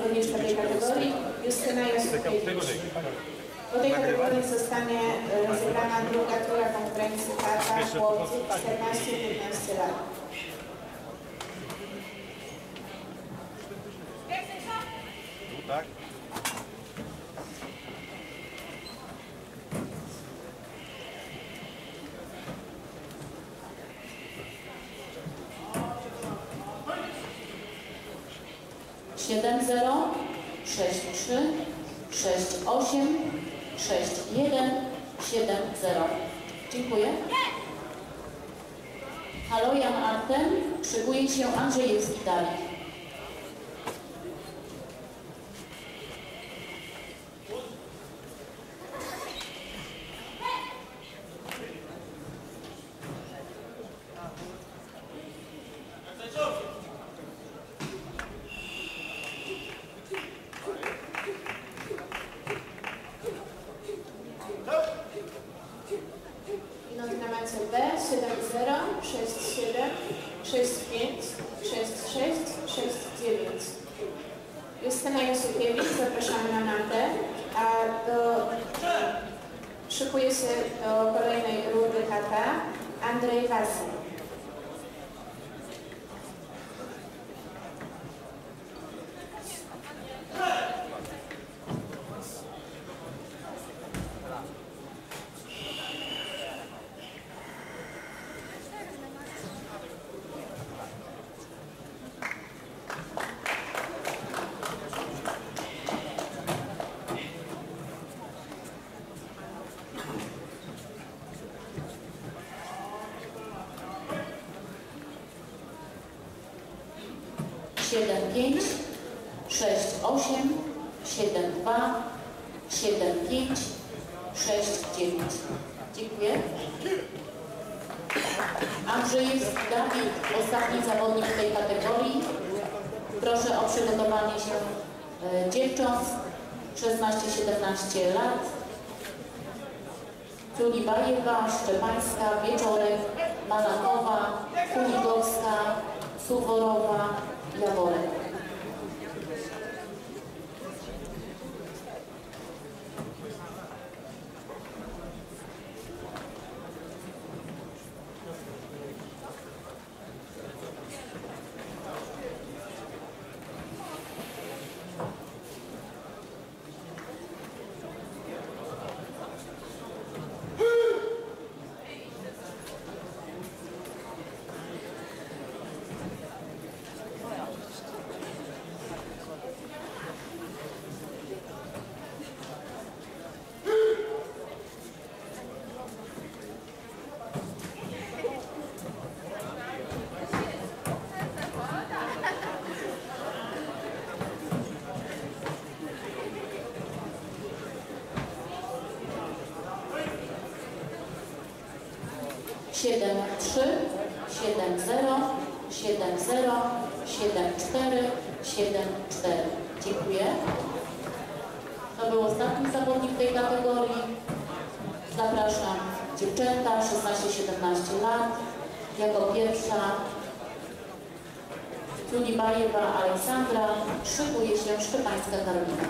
zawodniczka tej kategorii, Justyna Jasiukiewicz. Do tej kategorii zostanie e, rozegrana druga tura konkurencji kata chłopców 14-15 lat. Tak? Siedem zero, sześć trzy, sześć osiem, sześć jeden, siedem zero. Dziękuję. Halojan Artem, szykuje się Andrzejewski Dawid. Justyna Jasiukiewicz, zapraszamy na matę, a do, szykuje się do kolejnej rundy kata Andrzej Wasyl. Siedem pięć, sześć osiem, siedem dwa, siedem pięć, sześć dziewięć. Dziękuję. Andrzejewski Dawid, ostatni zawodnik w tej kategorii. Proszę o przygotowanie się e, dziewcząt 16-17 lat. Tulibajewa, Szczepańska, Wieczorek, Malakowa, Kulikowska, Suworowa, Iya. Siedem trzy, siedem zero, siedem zero, siedem cztery, siedem cztery. Dziękuję. To był ostatni zawodnik tej kategorii. Zapraszam dziewczęta 16-17 lat. Jako pierwsza Tulibajewa Aleksandra, szykuje się Szczepańska Karolina.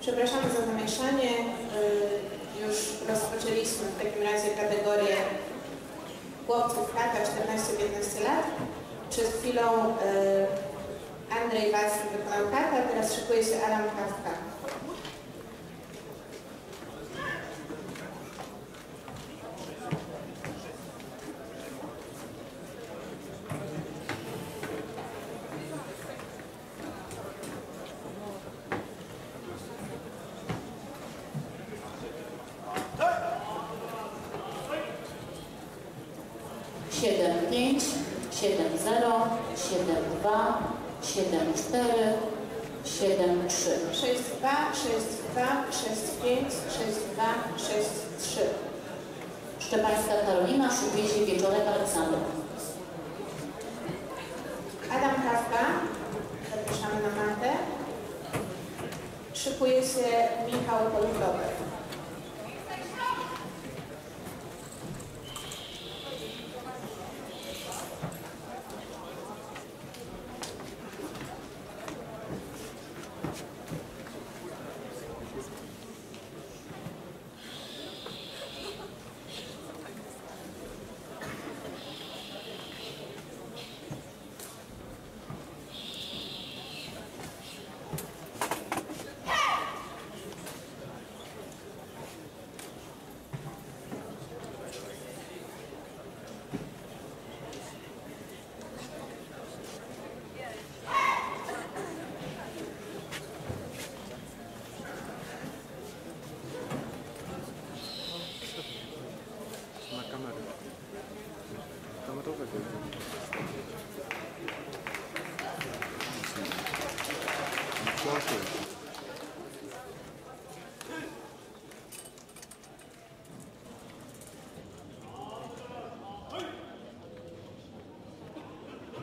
Przepraszamy za zamieszanie. Y, Już rozpoczęliśmy w takim razie kategorię chłopców lata 14-15 lat. Przed chwilą y, Andrzej Wasyl wykonał kata, teraz szykuje się Alan Kawka. 7-0, 7-2, 7-4, 7, 3. 6, 2, 6, 2, 6, 5, 6, 2, 6, 3. Szczepańska Karolina, Szubiezie, Wieczorek, Aleksander. Adam Kawka, zapraszamy na matę. Szykuje się Michał Polutowy.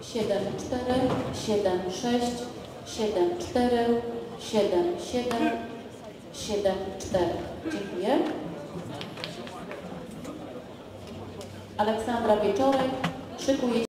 Siedem, cztery, siedem, sześć, siedem, cztery, siedem, siedem, siedem, cztery. Dziękuję. Aleksandra Wieczorek szykuje